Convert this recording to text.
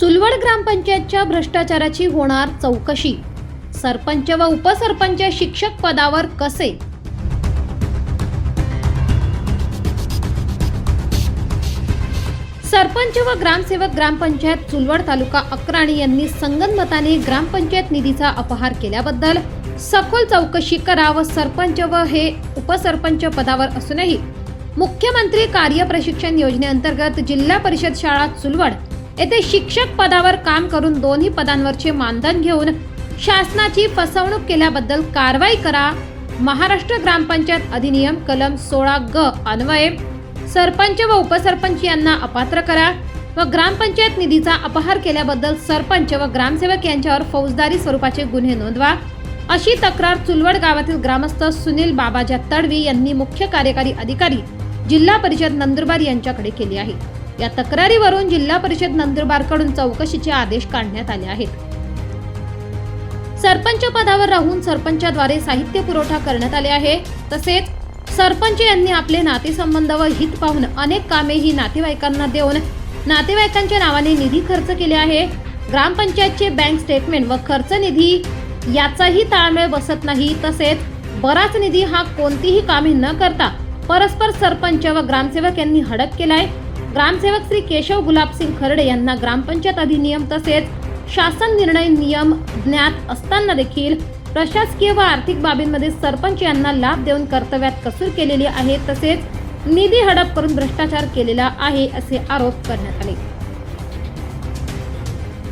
चुलवड ग्रामपंचायतच्या भ्रष्टाचाराची होणार चौकशी. सरपंच व उपसरपंच शिक्षक पदावर कसे? सरपंच व ग्रामसेवक ग्रामपंचायत चुलवड तालुका अक्राणी यांनी संगनमताने ग्रामपंचायत निधीचा अपहार केल्याबद्दल सखोल चौकशी करा व सरपंच व हे उपसरपंच पदावर असूनही मुख्यमंत्री कार्य प्रशिक्षण योजनेअंतर्गत जिल्हा परिषद शाळा चुलवड येथे शिक्षक पदावर काम करून दोन्ही पदांवरचे मानधन घेऊन शासनाची फसवणूक केल्याबद्दल कारवाई करा. महाराष्ट्र ग्रामपंचायत अधिनियम कलम सोळा ग अन्वये. सरपंच व उपसरपंच यांना अपात्र करा व ग्रामपंचायत निधीचा अपहार केल्याबद्दल सरपंच व ग्रामसेवक यांच्यावर फौजदारी स्वरूपाचे गुन्हे नोंदवा. अशी तक्रार चुलवड गावातील ग्रामस्थ सुनील बाबाजा तडवी यांनी मुख्य कार्यकारी अधिकारी जिल्हा परिषद नंदुरबार यांच्याकडे केली आहे. या तक्रारीवरून जिल्हा परिषद नंदुरबारकडून चौकशीचे आदेश काढण्यात आले आहेत. सरपंच पदावर राहून सरपंचाद्वारे साहित्य पुरवठा करण्यात आले आहे. तसेच सरपंच यांनी आपले नातेसंबंध व हित पाहून अनेक कामे ही नातेवाईकांना देऊन नातेवाईकांच्या नावाने निधी खर्च केले आहे. ग्रामपंचायतचे बँक स्टेटमेंट व खर्च निधी याचाही ताळमेळ बसत नाही. तसेच बराच निधी हा कोणतीही कामे न करता परस्पर सरपंच व ग्रामसेवक यांनी हडप केलाय. ग्रामसेवक श्री केशव गुलाबसिंग खर्डे यांना ग्रामपंचायत अधिनियम तसेच शासन निर्णय नियम ज्ञात असताना देखील प्रशासकीय व आर्थिक बाबींमध्ये सरपंच यांना लाभ देऊन कर्तव्यात कसूर केलेली आहे तसेच निधी हडप करून भ्रष्टाचार केलेला आहे असे आरोप करण्यात आले.